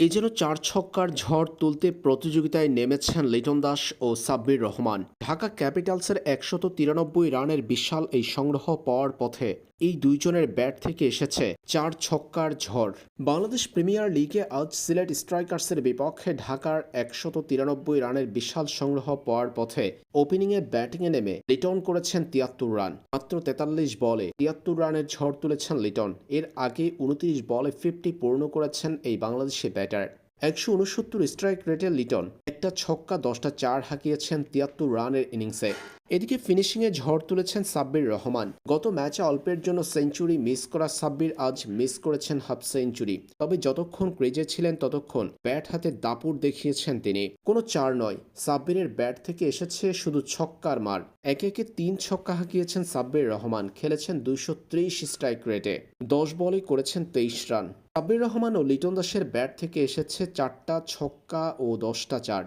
এই যেন চার ছক্কার ঝড় তুলতে প্রতিযোগিতায় নেমেছেন লিটন দাস ও সাব্বির রহমান। ঢাকা ক্যাপিটালসের একশত তিরানব্বই রানের বিশাল এই সংগ্রহ পাওয়ার পথে এই দুইজনের ব্যাট থেকে এসেছে। চার ছক্কার ঝড়। বাংলাদেশ প্রিমিয়ার লিগে আজ সিলেট স্ট্রাইকার্সের বিপক্ষে ঢাকার একশত তিরানব্বই রানের বিশাল সংগ্রহ পাওয়ার পথে ওপেনিংয়ে ব্যাটিংয়ে নেমে লিটন করেছেন তিয়াত্তর রান। মাত্র তেতাল্লিশ বলে তিয়াত্তর রানের ঝড় তুলেছেন লিটন। এর আগে উনত্রিশ বলে ফিফটি পূর্ণ করেছেন এই বাংলাদেশি ব্যাটার। একশো উনসত্তর স্ট্রাইক রেটে লিটন একটা ছক্কা দশটা চার হাঁকিয়েছেন তিয়াত্তর রানের ইনিংসে। এদিকে ফিনিশিংয়ে ঝড় তুলেছেন সাব্বির রহমান। গত ম্যাচে অল্পের জন্য সেঞ্চুরি মিস করা সাব্বির আজ মিস করেছেন হাফ সেঞ্চুরি তবে যতক্ষণ ক্রেজে ছিলেন ততক্ষণ ব্যাট হাতে দাপুর দেখিয়েছেন তিনি। কোনো চার নয়, সাব্বিরের ব্যাট থেকে এসেছে শুধু ছক্কার মার। একে একে তিন ছক্কা হাঁকিয়েছেন সাব্বির রহমান, খেলেছেন দুইশো ত্রিশ স্ট্রাইক রেটে দশ বলে করেছেন তেইশ রান সাব্বির রহমান ও লিটন দাসের ব্যাট থেকে এসেছে চারটা ছক্কা ও দশটা চার।